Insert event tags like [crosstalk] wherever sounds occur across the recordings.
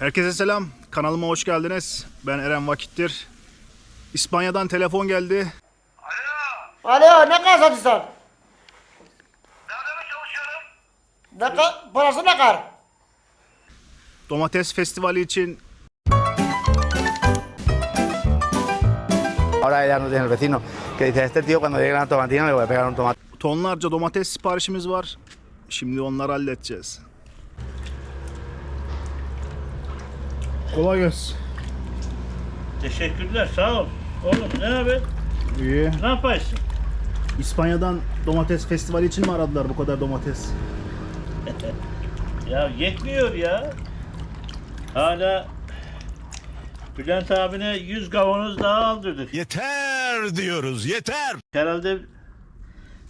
Herkese selam. Kanalıma hoş geldiniz. Ben Eren Vakittir. İspanya'dan telefon geldi. Alo ne kadar satıyorsun? Nerede mi çalışıyorum? Ne kadar, parası ne kadar? Domates festivali için Ahora ya no tiene el vecino que dice, este tío cuando llegue a la tomatina le voy a pegar un tomate. tonlarca domates siparişimiz var. Şimdi onları halledeceğiz. Kolay gelsin. Teşekkürler sağ ol. Oğlum ne haber? İyi. Ne yaparsın? İspanya'dan domates festivali için mi aradılar bu kadar domates? [laughs] Ya yetmiyor ya. Hala Bülent abine 100 kavanoz daha aldırdık. Yeter diyoruz yeter. Herhalde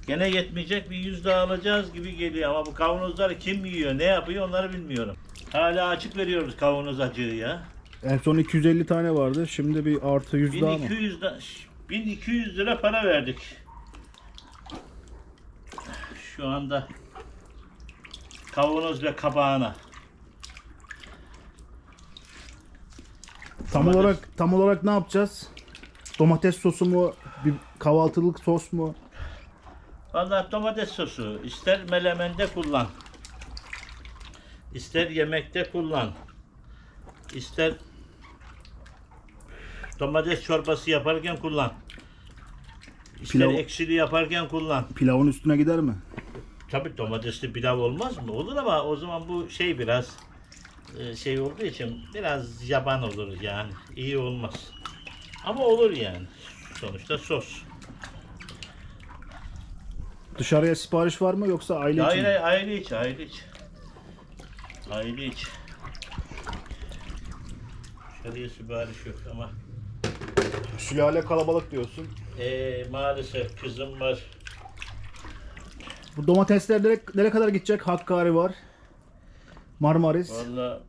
gene yetmeyecek bir 100 daha alacağız gibi geliyor ama bu kavanozları kim yiyor ne yapıyor onları bilmiyorum. Hala açık veriyoruz kavanoz acığı ya. En son 250 tane vardı. Şimdi bir artı 100 daha mı? 1200 da, 1200 lira para verdik. Şu anda kavanoz ve kabağına. Tam Domates. olarak tam olarak ne yapacağız? Domates sosu mu? Bir kahvaltılık sos mu? Vallahi domates sosu ister melemende kullan. ister yemekte kullan. ister domates çorbası yaparken kullan. İster Pilav- ekşili yaparken kullan. Pilavın üstüne gider mi? Tabii domatesli pilav olmaz mı? Olur ama o zaman bu şey biraz e, şey olduğu için biraz yaban olur yani. İyi olmaz. Ama olur yani. Sonuçta sos. Dışarıya sipariş var mı yoksa aile için? Hayır mi? hayır aile içi aile içi. Aile içi. Dışarıya sipariş yok ama Sülale kalabalık diyorsun. e, maalesef kızım var. Bu domatesler nereye, nereye kadar gidecek? Hakkari var. Marmaris, Valla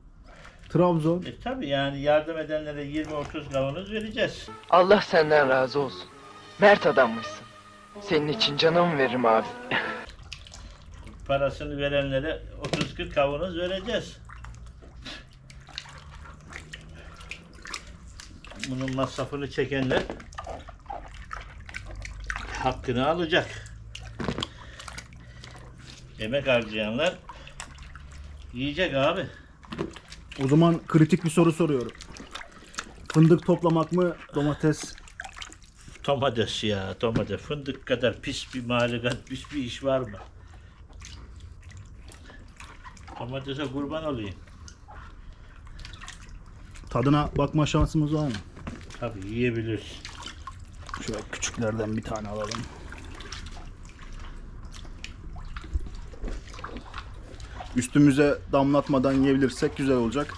Trabzon. e, tabii yani yardım edenlere 20-30 kavanoz vereceğiz. Allah senden razı olsun. Mert adammışsın. Senin için canımı veririm abi. Parasını verenlere 30-40 kavanoz vereceğiz. Bunun masrafını çekenler hakkını alacak. Emek harcayanlar yiyecek abi. O zaman kritik bir soru soruyorum. Fındık toplamak mı, domates? Domates ya domates. Fındık kadar pis bir malikat pis bir iş var mı? Domatese kurban olayım. Tadına bakma şansımız var mı? Tabii yiyebiliriz. Şöyle küçüklerden bir tane alalım. Üstümüze damlatmadan yiyebilirsek güzel olacak.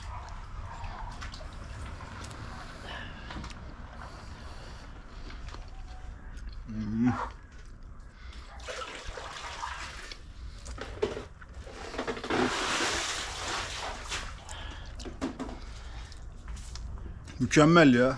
Mükemmel ya.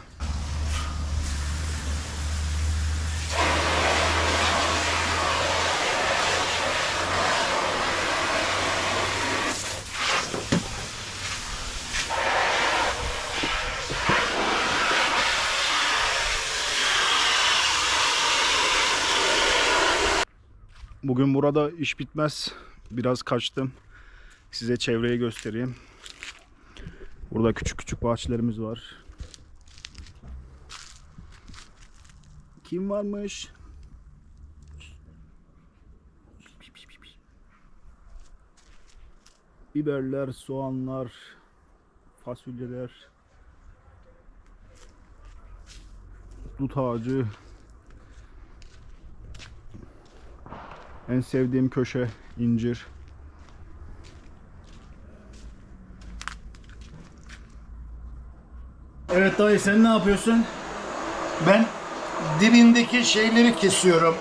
Bugün burada iş bitmez. Biraz kaçtım. Size çevreyi göstereyim. Burada küçük küçük bahçelerimiz var. Kim varmış? Biberler, soğanlar, fasulyeler, dut ağacı, En sevdiğim köşe incir. Evet dayı sen ne yapıyorsun? Ben dibindeki şeyleri kesiyorum.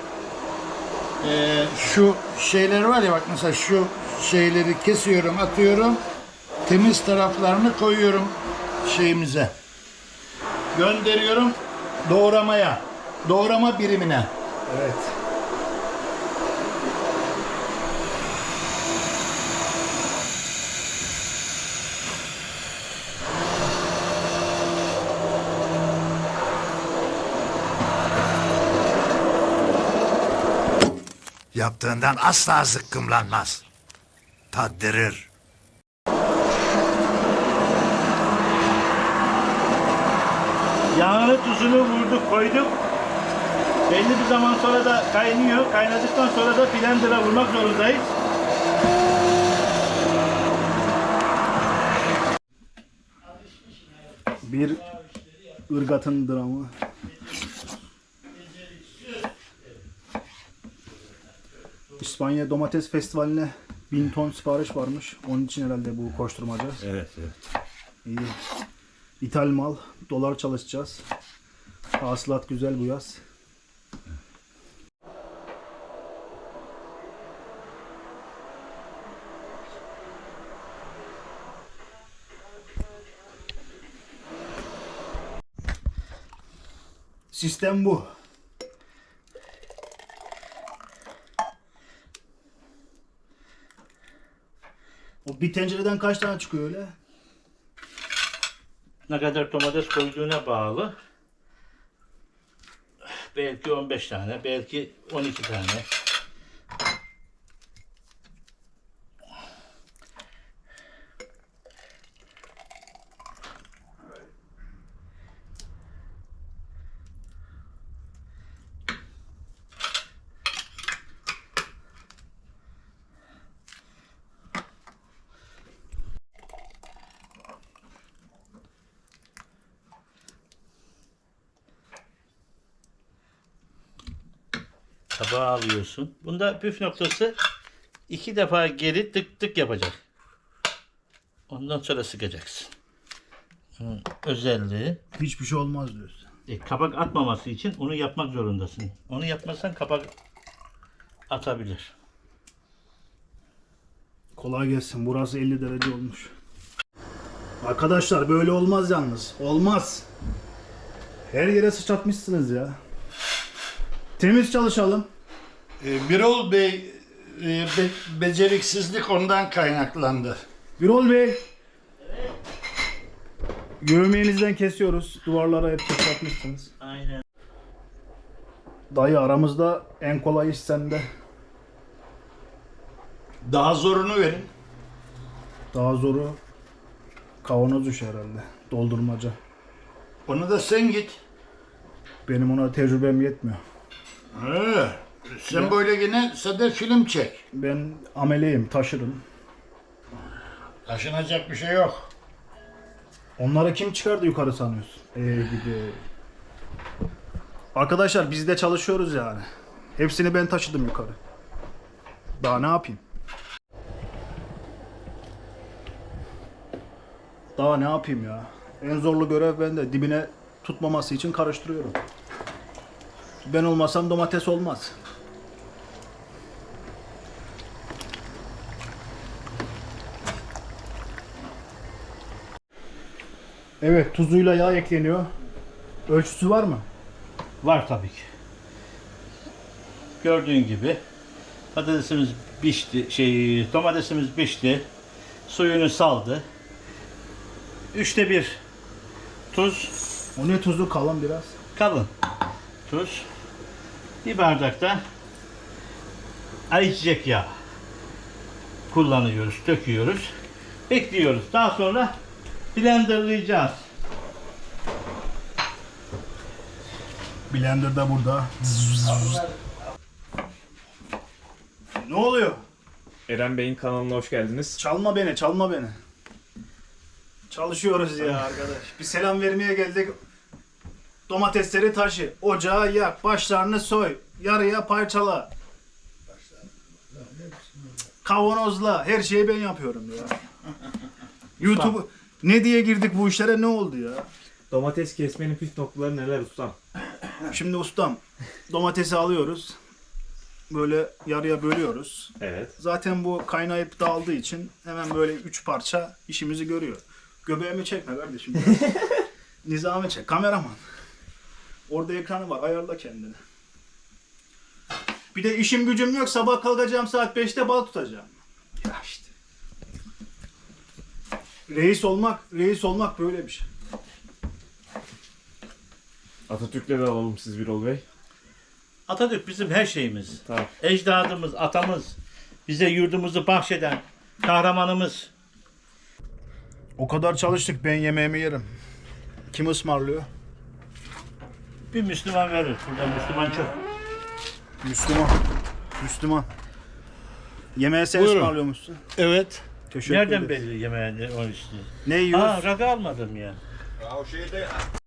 Ee, şu şeyler var ya bak mesela şu şeyleri kesiyorum, atıyorum. Temiz taraflarını koyuyorum şeyimize. Gönderiyorum doğramaya. Doğrama birimine. Evet. Yaptığından asla zıkkımlanmaz. Tattırır. Yağını tuzunu vurduk koyduk. Belli bir zaman sonra da kaynıyor. Kaynadıktan sonra da blender'a vurmak zorundayız. Bir ırgatın dramı. İspanya Domates Festivali'ne bin ton sipariş varmış. Onun için herhalde bu koşturmaca. Evet, evet. İyi. İthal mal. Dolar çalışacağız. Hasılat güzel bu yaz. Sistem bu. Bir tencereden kaç tane çıkıyor öyle? Ne kadar domates koyduğuna bağlı. Belki 15 tane, belki 12 tane. Tabağa alıyorsun. Bunda püf noktası iki defa geri tık tık yapacak. Ondan sonra sıkacaksın. Özelliği Hiçbir şey olmaz diyorsun. e, kapak atmaması için onu yapmak zorundasın. Onu yapmazsan kapak atabilir. Kolay gelsin. Burası 50 derece olmuş. Arkadaşlar böyle olmaz yalnız. Olmaz. Her yere sıçratmışsınız ya. Temiz çalışalım. Ee, Birol Bey e, be- beceriksizlik ondan kaynaklandı. Birol Bey. Göğmeğinizden kesiyoruz. Duvarlara hep sıçratmışsınız. Aynen. Dayı aramızda en kolay iş sende. Daha zorunu verin. Daha zoru kavanoz işi herhalde. Doldurmaca. Onu da sen git. Benim ona tecrübem yetmiyor. He. Sen böyle yine sade film çek. Ben ameleyim, taşırım. Taşınacak bir şey yok. Onları kim çıkardı yukarı sanıyorsun? Ee gidi. Arkadaşlar biz de çalışıyoruz yani. Hepsini ben taşıdım yukarı. Daha ne yapayım? Daha ne yapayım ya? En zorlu görev bende. Dibine tutmaması için karıştırıyorum. Ben olmasam domates olmaz. Evet, tuzuyla yağ ekleniyor. Ölçüsü var mı? Var tabii ki. Gördüğün gibi patatesimiz pişti, şey domatesimiz pişti. Suyunu saldı. Üçte bir tuz, O ne tuzu kalın biraz. kalın tuz. Bir bardakta ayçiçek yağı kullanıyoruz, döküyoruz. Bekliyoruz. Daha sonra blenderlayacağız. Blender da burada. Ne oluyor? Eren Bey'in kanalına hoş geldiniz. Çalma beni, çalma beni. Çalışıyoruz ya arkadaş. Bir selam vermeye geldik. Domatesleri taşı, ocağa yak, başlarını soy, yarıya parçala. Kavanozla, her şeyi ben yapıyorum ya. [laughs] YouTube ne diye girdik bu işlere ne oldu ya? Domates kesmenin püf noktaları neler ustam? Şimdi ustam domatesi alıyoruz. Böyle yarıya bölüyoruz. Evet. Zaten bu kaynayıp dağıldığı için hemen böyle üç parça işimizi görüyor. Göbeğimi çekme kardeşim. [laughs] Nizami çek. Kameraman. Orada ekranı var. Ayarla kendini. Bir de işim gücüm yok. Sabah kalkacağım saat 5'te bal tutacağım. Ya işte. Reis olmak, reis olmak böyle bir şey. Atatürk'le de alalım siz Birol Bey. Atatürk bizim her şeyimiz. Tabii. Ecdadımız, atamız, bize yurdumuzu bahşeden kahramanımız. O kadar çalıştık ben yemeğimi yerim. Kim ısmarlıyor? Bir Müslüman verir. Burada Müslüman çok. Müslüman. Müslüman. Yemeğe sen Buyurun. ısmarlıyormuşsun. Evet. Teşekkür Nereden ederiz. belli yemeğini o işte. Ne yiyoruz? Ha rakı almadım ya. Buyur abi.